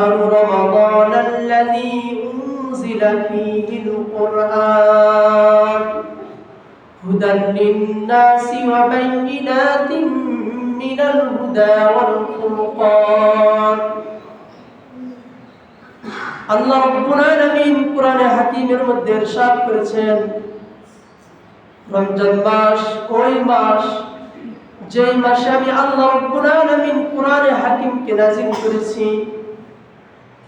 شهر رمضان الذي أنزل فيه القرآن هدى للناس وبينات من الهدى والفرقان আল্লাহ রব্বুল আলামিন কোরআনে হাকিমের মধ্যে ইরশাদ করেছেন রমজান মাস ওই মাস যেই মাসে আমি আল্লাহ রব্বুল আলামিন কোরআনে হাকিমকে নাজিল করেছি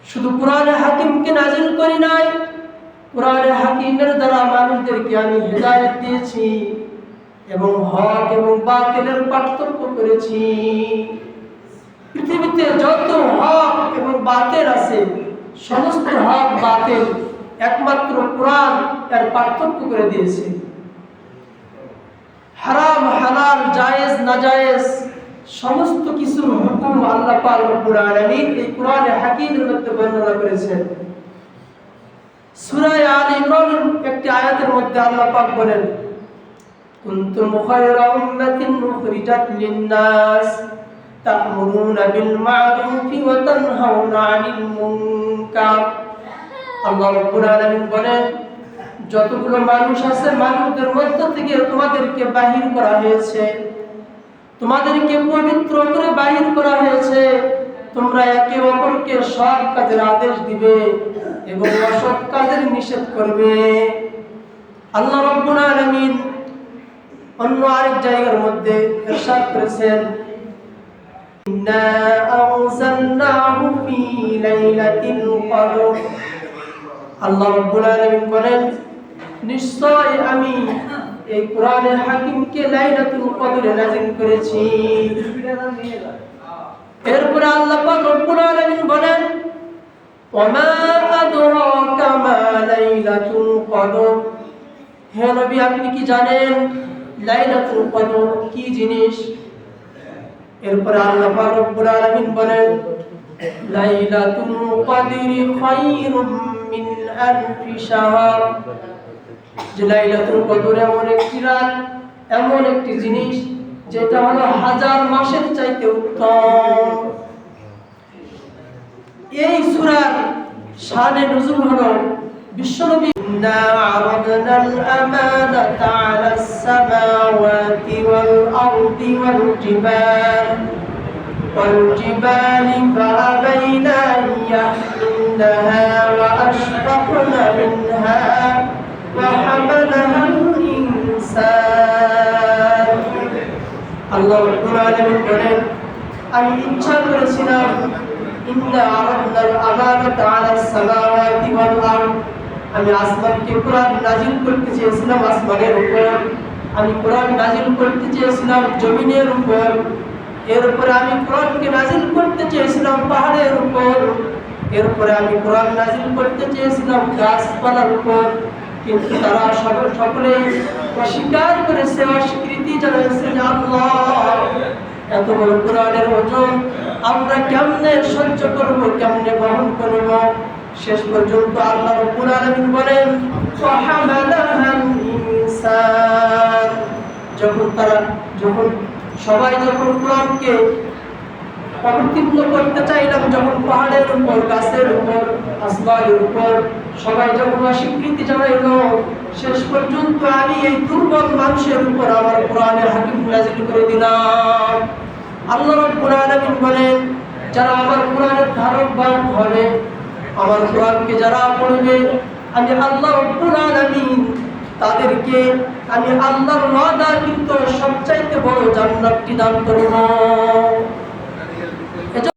শুধু কোরআনে হাকিমকে নাজিল করি নাই। কোরআনে হাকিমের দ্বারা মানুষদেরকে আমি হেদায়েত দিয়েছি এবং হক এবং বাতিলের পার্থক্য করেছি। পৃথিবীতে যত হক এবং বাতিল আছে, সমস্ত হক বাতিল একমাত্র কোরআন এর পার্থক্য করে দিয়েছে। হারাম, হালাল, জায়েজ, নাজায়েজ সমস্ত কিছুর হুকুম আল্লাহ পাক এই কোরআনে হাকিমের মধ্যে বর্ণনা করেছেন। সূরা আলে ইমরানের একটি আয়াতের মধ্যে আল্লাহ পাক বলেন কুনতুম খায়রা উম্মাতিন উখরিজাত লিন-নাস তা'মুরুনা বিল মা'রুফি ওয়া তানহাউনা 'আনিল মুনকার। আল্লাহ রাব্বুল আলামিন বলেন, যতগুলো মানুষ আছে মানুষদের মধ্য থেকে তোমাদেরকে বাহির করা হয়েছে। তোমাদেরকে পবিত্র করে বাহির করা হয়েছে। তোমরা একে অপরকে সৎ কাজের আদেশ দিবে এবং অসৎ কাজের নিষেধ করবে। আল্লাহ রাব্বুল আলামিন অন্য আরেক জায়গার মধ্যে ইরশাদ করেছেন, ইন্না ফি লাইলাতিল কদর। আল্লাহ রাব্বুল আলামিন বলেন, নিশ্চয় আমি এই কোরআনের হাকিমকে লাইলাতুল কদরে নাযিল করেছি। এরপরে আল্লাহ পাক রব্বুল আলামিন বলেন, ওমা আদরাকা মা লাইলাতুল কদর? হে নবী, আপনি কি জানেন লাইলাতুল কদর কি জিনিস? এরপরে আল্লাহ পাক রব্বুল আলামিন বলেন, লাইলাতুল কদরি খায়রুম মিন আলফি শাহর। যে লাইলাতুল কদর এমন একটি রাত এমন একটি জিনিস যেটা হলো হাজার মাসের চাইতে উত্তম এই সূরার শানে নজুল হলো বিশ্বনবী ইন্না আরাদনা আল-আমানাতা আলাস সামাওয়াতি ওয়াল আরদি ওয়াল জিবাল والجبال فأبين أن يحملنها وأشفقن আল্লাহ রাব্বুল আলামিন বলেন আমি ইচ্ছা করেছিলাম ইন্না আরাদনাল আমানাতা আলাস সামাওয়াতি ওয়াল আরদ আমি আসমানকে কোরআন নাজিল করতে চেয়েছিলাম আসমানের উপর আমি কোরআন নাজিল করতে চেয়েছিলাম জমিনের উপর এরপরে আমি কোরআনকে নাজিল করতে চেয়েছিলাম পাহাড়ের উপর এরপরে আমি কোরআন নাজিল করতে চেয়েছিলাম গাছপালার উপর কিন্তু তারা সকল সকলেই অস্বীকার করেছে, অস্বীকৃতি জানিয়েছে এত বড় কোরআনের ওজন, আমরা কেমনে সহ্য করব, কেমনে বহন করব? শেষ পর্যন্ত আল্লাহ রব্বুল আলামিন বলেন যখন তারা যখন সবাই যখন কোরআনকে অবতীর্ণ করতে চাইলাম যখন পাহাড়ের উপর, গাছের উপর, আসমানের উপর। সবাই যখন অস্বীকৃতি জানাইল, শেষ পর্যন্ত আমি এই দুর্বল মানুষের উপর আমার কোরআনের হাকিম নাজিল করে দিলাম। আল্লাহ রাব্বুল আলামিন বলেন, যারা আমার কোরআনের ধারক বাহক হবে আমার কোরআনকে যারা পড়বে, আমি আল্লাহ রাব্বুল আলামিন তাদেরকে, আমি আল্লাহর ওয়াদা কিন্তু সবচাইতে বড় জান্নাতটি দান করব।